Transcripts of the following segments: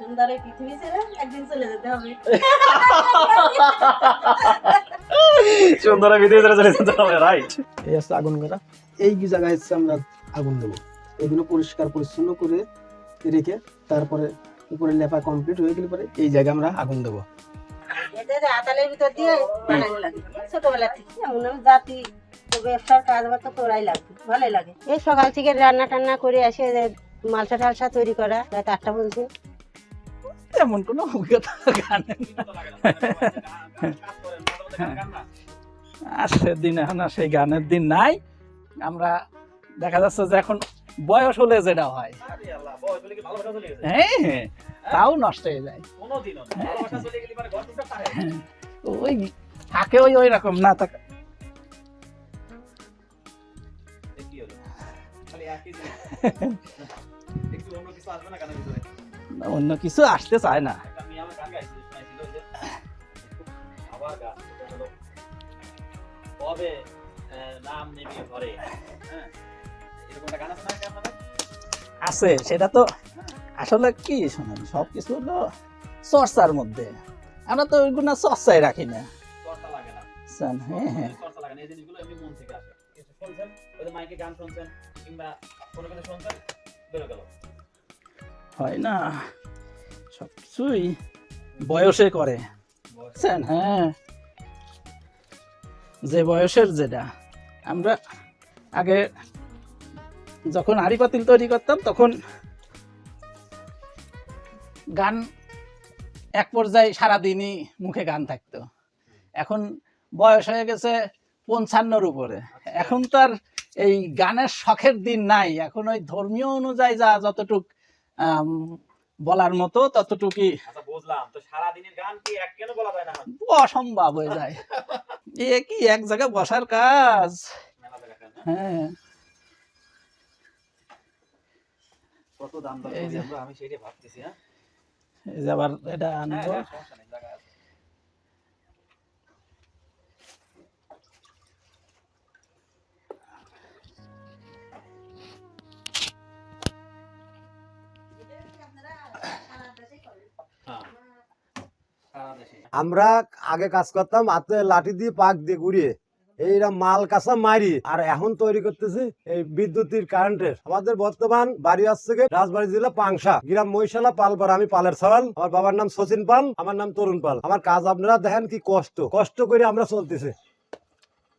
সুন্দর এই পৃথিবী ছেড়ে একদিন চলে যেতে হবে। সুন্দর ভিডিও ধরে চলে যেতে হবে রাইট এই হচ্ছে আগুন করা এই কি জায়গায় হচ্ছে আমরা আগুন দেবো। এগুলো পরিষ্কার পরিচ্ছন্ন করে রেখে তারপরে উপরে লেপা কমপ্লিট হয়ে গেলে পরে এই জায়গায় আমরা আগুন দেবো। আতালের ভিতর দিয়ে বানানো লাগে। ছোটবেলা থেকে এমন জাতি ব্যবসার কাজ বাজ তো করাই লাগবে ভালোই লাগে। এই সকাল থেকে রান্না টান্না করে এসে যে মালসা টালসা তৈরি করা রাত আটটা পর্যন্ত। এমন কোনো অভিজ্ঞতা গানে আর সেদিন এখন আর সেই গানের দিন নাই। আমরা দেখা যাচ্ছে যে এখন বয়স হলে যেটা হয়। হ্যাঁ হ্যাঁ, তাও নষ্ট হয়ে যায়। ওই থাকে ওই ওই রকম না থাকা। অন্য কিছু আসতে চায় না। আছে, সেটা তো আসলে কি শোনেন সব কিছু হলো চর্চার মধ্যে। আমরা তো ওইগুলো চর্চায় রাখি না? হ্যাঁ হ্যাঁ। হয় না। সবকিছুই বয়সে করে। বুঝছেন? হ্যাঁ। যে বয়সের যেটা আমরা আগে যখন হাড়ি পাতিল তৈরি করতাম, তখন গান এক পর্যায়ে সারাদিনই মুখে গান থাকতো। এখন বয়স হয়ে গেছে পঞ্চান্নর উপরে। এখন তো আর এই গানের শখের দিন নাই। এখন ওই ধর্মীয় অনুযায়ী যা যতটুক বলার মতো ততটুকুই। বুঝলাম। তো সারাদিনের গান কি এক কেন বলা যায় না? অসম্ভব হয়ে যায়। এ কি এক জায়গায় বসার কাজ? হ্যাঁ? কত দাম আমরা, আমি সেটাই ভাবতেছি হ্যাঁ? এই যে আবার এটা হ্যাঁ, আনব। আমরা আগে কাজ করতাম, হাতে লাঠি দিয়ে পাক দিয়ে ঘুরিয়ে। এইরকম মাল কাঁচা মারি। আর এখন তৈরি করতেছি এই বিদ্যুতের কারেন্টের। আমাদের বর্তমান বাড়ি আসছে রাজবাড়ি জেলা পাংশা, গ্রাম মহিশালা, পালপাড়া। আমি পালের সওয়াল আমার বাবার নাম সচিন পাল, আমার নাম তরুণ পাল। আমার কাজ আপনারা দেখেন কি কষ্ট। কষ্ট করে আমরা চলতেছি।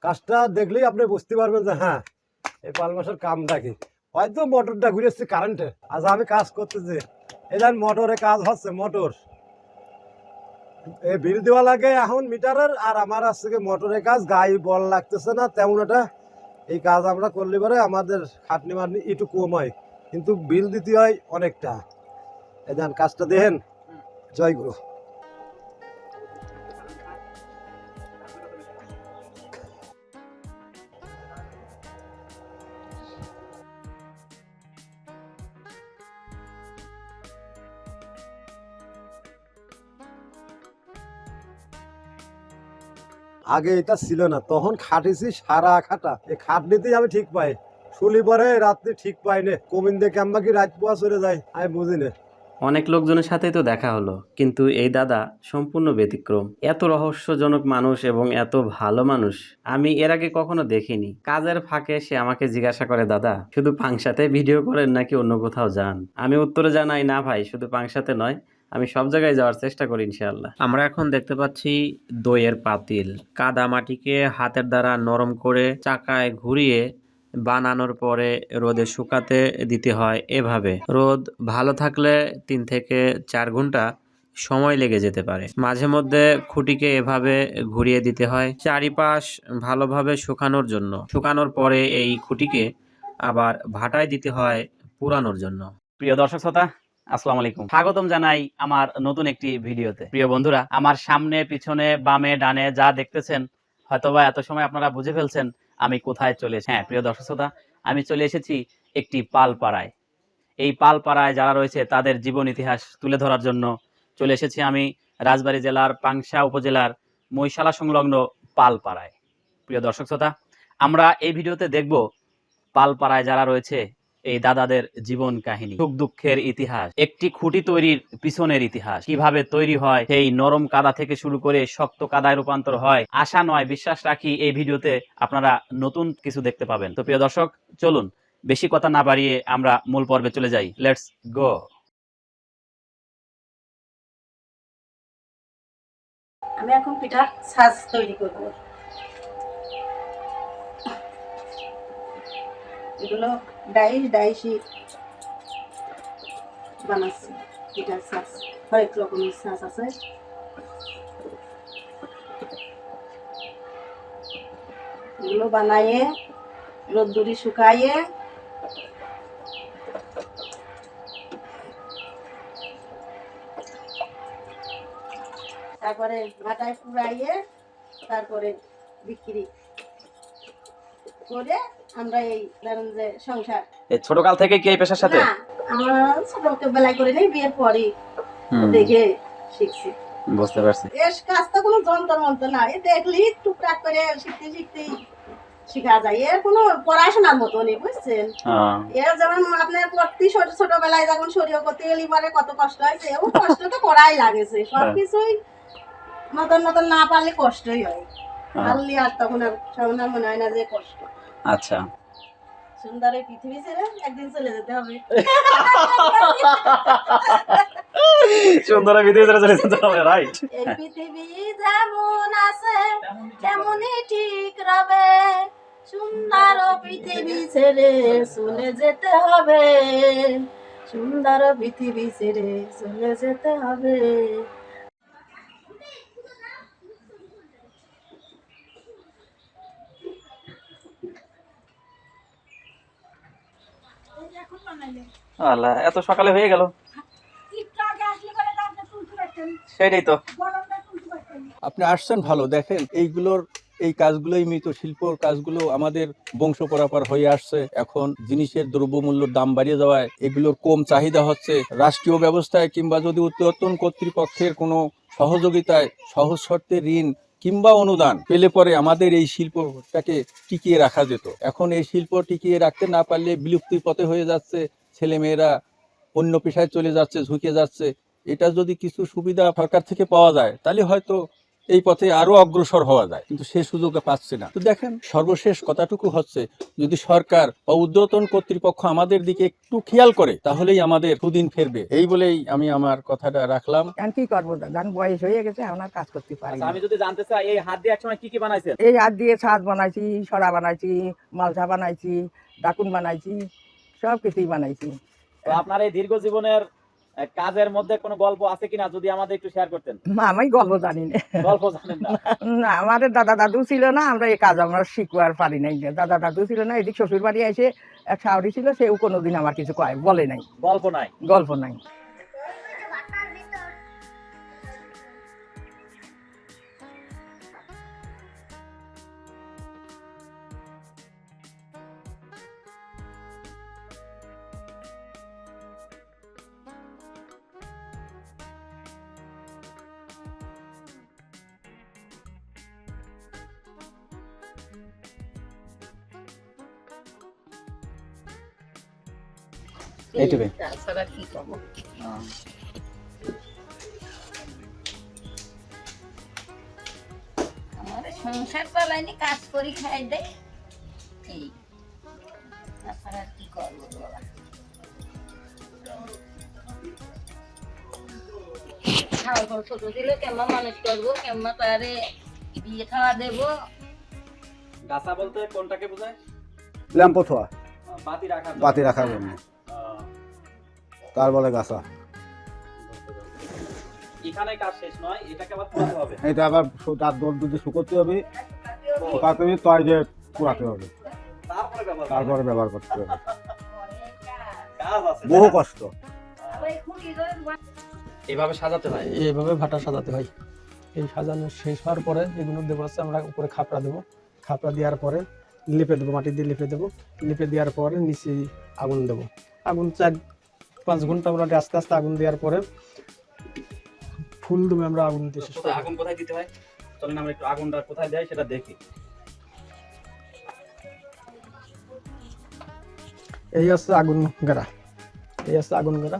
কাজটা দেখলেই আপনি বুঝতে পারবেন যে হ্যাঁ এই পাল মাসের কামটা কি। হয়তো মোটরটা ঘুরে এসছে কারেন্টে আজ আমি কাজ করতেছি। দেখেন মোটরে কাজ হচ্ছে, মোটর। এই বিল দেওয়া লাগে এখন মিটারের, আর আমার আজ কি মোটরের কাজ, গায়ে বল লাগতেছে না, তেমন একটা এই কাজ আমরা করলে পরে আমাদের খাটনি মাটনি একটু কম হয়। কিন্তু বিল দিতে হয় অনেকটা। এ যান কাজটা দেখেন। জয় গুরু। আগে এটা ছিল না। তখন খাটিছি সারা খাটা। এই খাটনিতেই আমি ঠিক পাই। শুলি পরে রাত্রি ঠিক পাই নে। কমিন দেখে আমরা কি রাত পোয়া চলে যাই আমি বুঝি না। অনেক লোকজনের সাথেই তো দেখা হলো। কিন্তু এই দাদা সম্পূর্ণ ব্যতিক্রম। এত রহস্যজনক মানুষ এবং এত ভালো মানুষ আমি এর আগে কখনো দেখিনি। কাজের ফাঁকে সে আমাকে জিজ্ঞাসা করে, দাদা, শুধু পাংশাতে ভিডিও করেন নাকি অন্য কোথাও যান? আমি উত্তরে জানাই, না ভাই, শুধু পাংশাতে নয়। আমি সব জায়গায় যাওয়ার চেষ্টা করি ইনশাআল্লাহ। আমরা এখন দেখতে পাচ্ছি দইয়ের পাতিল। কাদা মাটিকে হাতের দ্বারা নরম করে চাকায় ঘুরিয়ে বানানোর পরে রোদে শুকাতে দিতে হয় এভাবে। রোদ ভালো থাকলে তিন থেকে চার ঘণ্টা সময় লেগে যেতে পারে। মাঝে মধ্যে খুঁটিকে এভাবে ঘুরিয়ে দিতে হয় চারিপাশ ভালোভাবে শুকানোর জন্য। শুকানোর পরে এই খুঁটিকে আবার ভাটায় দিতে হয় পুরানোর জন্য। প্রিয় দর্শক শ্রোতা আসসালামু আলাইকুম। স্বাগতম জানাই আমার নতুন একটি ভিডিওতে। প্রিয় বন্ধুরা, আমার সামনে, পিছনে, বামে, ডানে যা দেখতেছেন, হয়তোবা এত সময় আপনারা বুঝে ফেলছেন আমি কোথায় চলে এসেছি। হ্যাঁ প্রিয় দর্শক শ্রোতা, আমি চলে এসেছি একটি পালপাড়ায়। এই পালপাড়ায় যারা রয়েছে, তাদের জীবন ইতিহাস তুলে ধরার জন্য চলে এসেছি আমি রাজবাড়ী জেলার পাংশা উপজেলার মহিশালা সংলগ্ন পালপাড়ায়। প্রিয় দর্শক শ্রোতা, আমরা এই ভিডিওতে দেখব পালপাড়ায় যারা রয়েছে এই দাদাদের জীবন কাহিনী। সুখ দুঃখের ইতিহাস। একটি খুঁটি তৈরির পিছনের ইতিহাস। কীভাবে তৈরি হয়, সেই নরম কাদা থেকে শুরু করে শক্ত কাদায় রূপান্তর হয়, আশা নয়, বিশ্বাস রাখি এই ভিডিওতে আপনারা নতুন কিছু দেখতে পাবেন। তো প্রিয় দর্শক, চলুন, বেশি কথা না বাড়িয়ে আমরা মূল পর্বে চলে যাই। লেটস গো আমি এখন পিঠা সাজ তৈরি করব। এগুলো ডাইস ডাইসি বানাচ্ছি। পিঠার সাজ হরেক রকমের সাজ আছে। এগুলো বানাইয়ে রোদ্দুরি শুকাইয়ে তারপরে ভাটায় পুরাইয়ে তারপরে বিক্রি করে আমরা এই ধরেন যে সংসার। এই ছোটকাল থেকে কি এই পেশার সাথে? না আমরা ছোট বেলায় করে নেই বিয়ের পরই দেখে শিখছি। বুঝতে পারছি। এর কাজটা কোনো যন্ত্র মন্ত্র না এ দেখলি টুকটাক করে শিখতে শিখতেই শিখা যায়। এর কোনো পড়াশোনার মতো নেই বুঝছেন? হ্যাঁ। এর যেমন আপনার প্রতি ছোট ছোটবেলায় যখন শরীর করতে গেলি পরে কত কষ্ট হয়েছে ও কষ্ট তো করাই লাগেছে। সবকিছুই নতুন নতুন না পারলে কষ্টই হয়। পারলি আর তখন আর মনে হয় না যে কষ্ট। আচ্ছা। সুন্দর এই পৃথিবী ছেড়ে একদিন চলে যেতে হবে। সুন্দর ভিডিও চলে যেতে হবে রাইট এই পৃথিবী যেমন আছে তেমনই ঠিক রবে। সুন্দর পৃথিবী ছেড়ে চলে যেতে হবে। সুন্দর পৃথিবী ছেড়ে চলে যেতে হবে। আল্লাহ এত সকালে হয়ে গেল। সেটাই তো। আপনি আসছেন ভালো দেখেন এইগুলোর এই কাজগুলোই মৃৎশিল্প কাজগুলো আমাদের বংশ পরাপর হয়ে আসছে। এখন জিনিসের দ্রব্যমূল্যের দাম বাড়িয়ে যাওয়ায় এগুলোর কম চাহিদা হচ্ছে। রাষ্ট্রীয় ব্যবস্থায় কিংবা যদি উত্তরতন কর্তৃপক্ষের কোনো সহযোগিতায় সহজ শর্তে ঋণ কিংবা অনুদান পেলে পরে আমাদের এই শিল্পটাকে টিকিয়ে রাখা যেত। এখন এই শিল্প টিকিয়ে রাখতে না পারলে বিলুপ্তির পথে হয়ে যাচ্ছে, ছেলেমেয়েরা অন্য পেশায় চলে যাচ্ছে, ঝুঁকে যাচ্ছে। এটা যদি কিছু সুবিধা সরকার থেকে পাওয়া যায়, তাহলে হয়তো এই পথে আরও অগ্রসর হওয়া যায়। কিন্তু সে সুযোগ পাচ্ছে না। তো দেখেন সর্বশেষ কথাটুকু হচ্ছে যদি সরকার বা উদ্যতন কর্তৃপক্ষ আমাদের দিকে একটু খেয়াল করে তাহলেই আমাদের সুদিন ফেরবে। এই বলেই আমি আমার কথাটা রাখলাম। এখন কি করব বয়স হয়ে গেছে এখন কাজ করতে পারি আচ্ছা আমি যদি জানতে চাই এই হাত দিয়ে একসময় কি কি বানাইছেন? এই হাত দিয়ে ছাদ বানাইছি সরা বানাইছি মালসা বানাইছি ডাকুন বানাইছি সব কিছুই বানাইছি আপনার এই দীর্ঘ জীবনের কাজের মধ্যে কোনো গল্প আছে কিনা যদি আমাদের একটু শেয়ার করতেন? না আমি গল্প জানি না। গল্প জানেন না? না আমাদের দাদা দাদু ছিল না আমরা এই কাজ আমরা শিখব আর পারি নাই। দাদা দাদু ছিল না এদিক শ্বশুর বাড়ি এসে এক শাওরি ছিল সেও কোনোদিন আমার কিছু কয় বলে নাই। গল্প নাই। গল্প নাই। এইটুকুই তাছাড়া কি করব? সংসার চালাইনি কাজ করি খাই দেয় এই তাছাড়া কি করব বাবা খাওয়া ছোট দিলে কেমন মানুষ করব কেমন তারে বিয়ে খাওয়া দেবো। গাছা বলতে কোনটাকে বোঝায়? ল্যাম্প থোয়া বাতি রাখা বাতি রাখার জন্য। তার বলে গাছা? এখানে কাজ শেষ নয় এটাকে আবার পোড়াতে হবে। এটা আবার তার দল দুধে শুকোতে হবে। শুকাতে হবে তয় যে পুরাতে হবে। তারপরে ব্যবহার তারপরে ব্যবহার করতে হবে। বহু কষ্ট। এভাবে সাজাতে হয়? এইভাবে ভাটা সাজাতে হয়। এই সাজানো শেষ হওয়ার পরে এগুলো দেবো হচ্ছে আমরা উপরে খাপড়া দেবো। খাপড়া দেওয়ার পরে লেপে দেবো মাটি দিয়ে লেপে দেবো। লেপে দেওয়ার পরে নিচে আগুন দেবো। আগুন চার পাঁচ ঘণ্টা মোটামুটি আস্তে আস্তে আগুন দেওয়ার পরে ফুল দেবো আমরা আগুন দিয়ে শেষ আগুন কোথায় দিতে হয়? চলেন আমরা একটু আগুনটা কোথায় দেয় সেটা দেখি। এই হচ্ছে আগুন গেরা এই হচ্ছে আগুন গেরা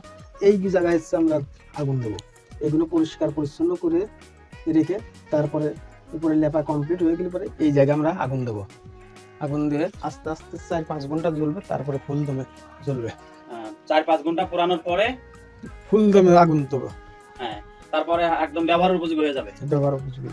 এই জায়গায় হচ্ছে আমরা আগুন দেবো। এগুলো পরিষ্কার পরিচ্ছন্ন করে রেখে তারপরে উপরে লেপা কমপ্লিট হয়ে গেলে পরে এই জায়গায় আমরা আগুন দেবো। আগুন দিয়ে আস্তে আস্তে চার পাঁচ ঘণ্টা জ্বলবে তারপরে ফুল দমে জ্বলবে। চার পাঁচ ঘণ্টা পুরানোর পরে ফুল দমে আগুন দেবো হ্যাঁ তারপরে একদম ব্যবহার উপযোগী হয়ে যাবে। ব্যবহার উপযোগী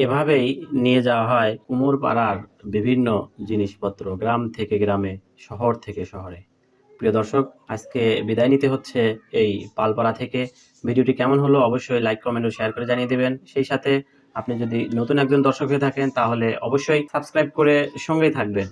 এভাবেই নিয়ে যাওয়া হয় কুমোর পাড়ার বিভিন্ন জিনিসপত্র গ্রাম থেকে গ্রামে, শহর থেকে শহরে। প্রিয় দর্শক, আজকে বিদায় নিতে হচ্ছে এই পালপাড়া থেকে। ভিডিওটি কেমন হলো অবশ্যই লাইক, কমেন্ট ও শেয়ার করে জানিয়ে দেবেন। সেই সাথে আপনি যদি নতুন একজন দর্শক হয়ে থাকেন, তাহলে অবশ্যই সাবস্ক্রাইব করে সঙ্গেই থাকবেন।